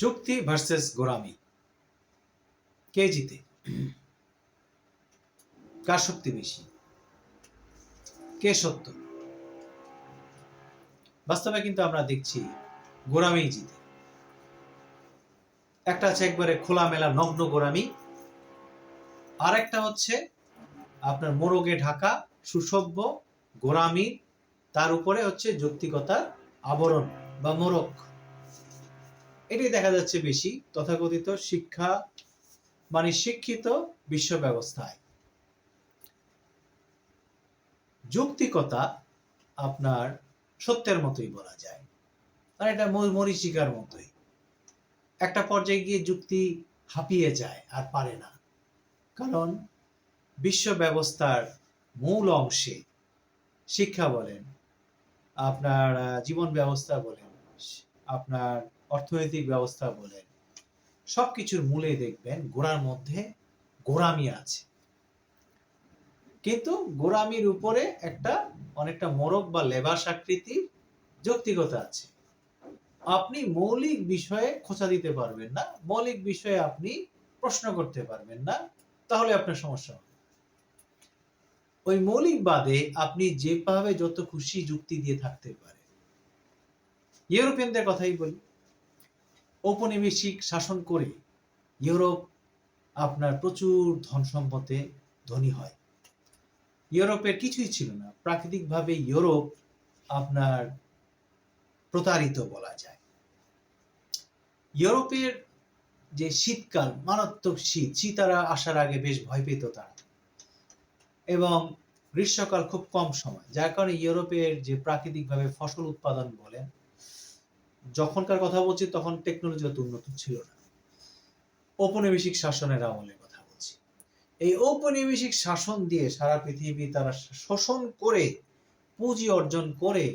যুক্তি versus gourami কে জিতে? কার শক্তি বেশি? কে সত্য? বাস্তবে কিন্তু আমরা দেখছি গোরামি জিতে। একটা আছে একবারে খোলামেলা নগ্ন গোরামি আর একটা হচ্ছে আপনার মোরগে ঢাকা, সুসভ্য গোরামি তার উপরে হচ্ছে যৌক্তিকতার আবরণ বা মোরক এটাই দেখা যাচ্ছে বেশি তথাকথিত শিক্ষা মানে শিক্ষিত বিশ্ব ব্যবস্থায়। যৌক্তিকতা আপনার সত্যের মতোই বলা যায়। আর এটা মরীচিকার মতোই। একটা পর্যায়ে গিয়ে যুক্তি হাঁপিয়ে যায় আর পারে না। কারণ বিশ্ব ব্যবস্থার মূল অংশে শিক্ষা বলেন, আপনার জীবন ব্যবস্থা বলেন, আপনার অর্থনৈতিক ব্যবস্থা বলেন সবকিছুর মূলে দেখবেন গোড়ার মধ্যে গোড়ামি আছে। কিন্তু গোড়ামির উপরে একটা অনেকটা মোরগ বা লেবাস আকৃতির যৌক্তিকতা আছে। আপনি মৌলিক বিষয়ে খোঁচা দিতে পারবেন না, মৌলিক বিষয়ে আপনি প্রশ্ন করতে পারবেন না, তাহলে আপনার সমস্যা হবে। ওই মৌলিক বাদে আপনি যেভাবে যত খুশি যুক্তি দিয়ে থাকতে পারেন। ইউরোপিয়ানদের কথাই বলি। ঔপনিবেশিক শাসন করে ইউরোপ আপনার প্রচুর ধন সম্পদে ধনী হয়। ইউরোপের কিছুই ছিল না। প্রাকৃতিকভাবে ইউরোপ আপনার প্রতারিত বলা যায়। ইউরোপের যে শীতকাল, মারাত্মক শীত শীতারা আসার আগে বেশ ভয় পেত তারা। এবং গ্রীষ্মকাল খুব কম সময়, যার কারণে ইউরোপের যে প্রাকৃতিকভাবে ফসল উৎপাদন বলেন যখনকার কথা বলছি, তখন টেকনোলজি অত উন্নত ছিল না। ঔপনিবেশিক শাসনের আমলের কথা বলছি। এই ঔপনিবেশিক শাসন দিয়ে সারা পৃথিবী তারা শোষণ করে, পুঁজি অর্জন করে,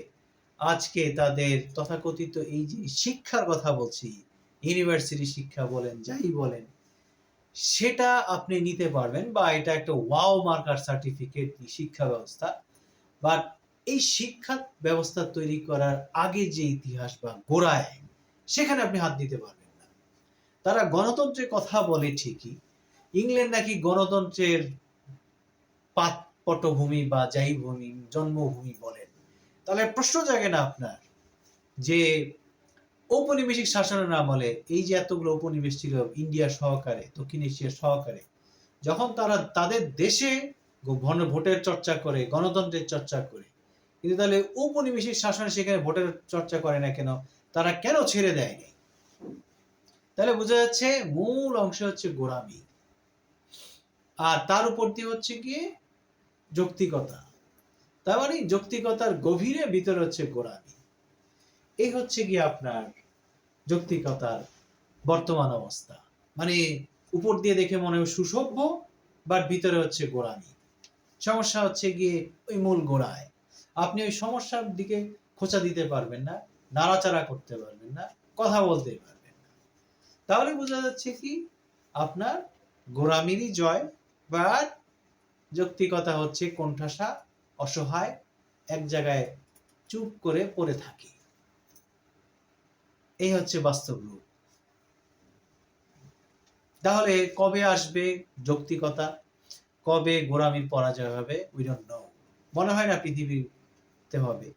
আজকে তাদের তথাকথিত এই যে শিক্ষার কথা বলছি ইউনিভার্সিটি শিক্ষা বলেন, যাই বলেন, সেটা আপনি নিতে পারবেন বা এটা একটা ওয়াও মার্কার সার্টিফিকেট শিক্ষা ব্যবস্থা। বাট এই শিক্ষা ব্যবস্থা তৈরি করার আগে যে ইতিহাস বা গোড়ায়, সেখানে আপনি হাত দিতে পারবেন না। তারা গণতন্ত্রের কথা বলে ঠিকই, ইংল্যান্ড নাকি গণতন্ত্রের পাত পটভূমি বা যাই ভূমি জন্মভূমি বলেন। তাহলে প্রশ্ন জাগে না আপনার যে ঔপনিবেশিক শাসনের আমলে এই যে এতগুলো উপনিবেশ ছিল ইন্ডিয়া সহকারে, দক্ষিণ এশিয়া সহকারে, যখন তারা তাদের দেশে ভোটের চর্চা করে, গণতন্ত্রের চর্চা করে কিন্তু তাহলে উপনিবেশিক শাসন সেখানে ভোটের চর্চা করে না কেন? তারা কেন ছেড়ে দেয়নি? তাহলে বোঝা যাচ্ছে মূল অংশ হচ্ছে গোড়ামি। আর তার উপর দিয়ে হচ্ছে গিয়ে যৌক্তিকতা। তার মানে যৌক্তিকতার গভীরে ভিতরে হচ্ছে গোড়ামি। এই হচ্ছে গিয়ে আপনার যৌক্তিকতার বর্তমান অবস্থা। মানে উপর দিয়ে দেখে মনে হয় সুসভ্য, বাট ভিতরে হচ্ছে গোড়ামি। সমস্যা হচ্ছে গিয়ে ওই মূল গোড়ায়। আপনি ওই সমস্যার দিকে খোঁচা দিতে পারবেন না, নাড়াচাড়া করতে পারবেন না, কথা বলতে পারবেন না। তাহলে বোঝা যাচ্ছে কি? আপনার গোড়ামিরই জয় বা যৌক্তিকতা হচ্ছে কোণঠাসা, অসহায়, এক জায়গায় চুপ করে পড়ে থাকে। এই হচ্ছে বাস্তব রূপ। তাহলে কবে আসবে যৌক্তিকতা? কবে গোড়ামির পরাজয় হবে? উই ডোন্ট নো মনে হয় না পৃথিবীতে হবে।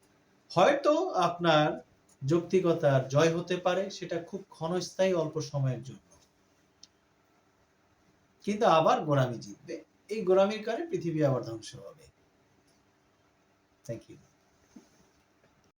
হয়তো আপনার যৌক্তিকতার জয় হতে পারে, সেটা খুব ক্ষণস্থায়ী, অল্প সময়ের জন্য। কিন্তু আবার গোড়ামি জিতবে। এই গোড়ামির কারণে পৃথিবী আবার ধ্বংস হবে। Thank you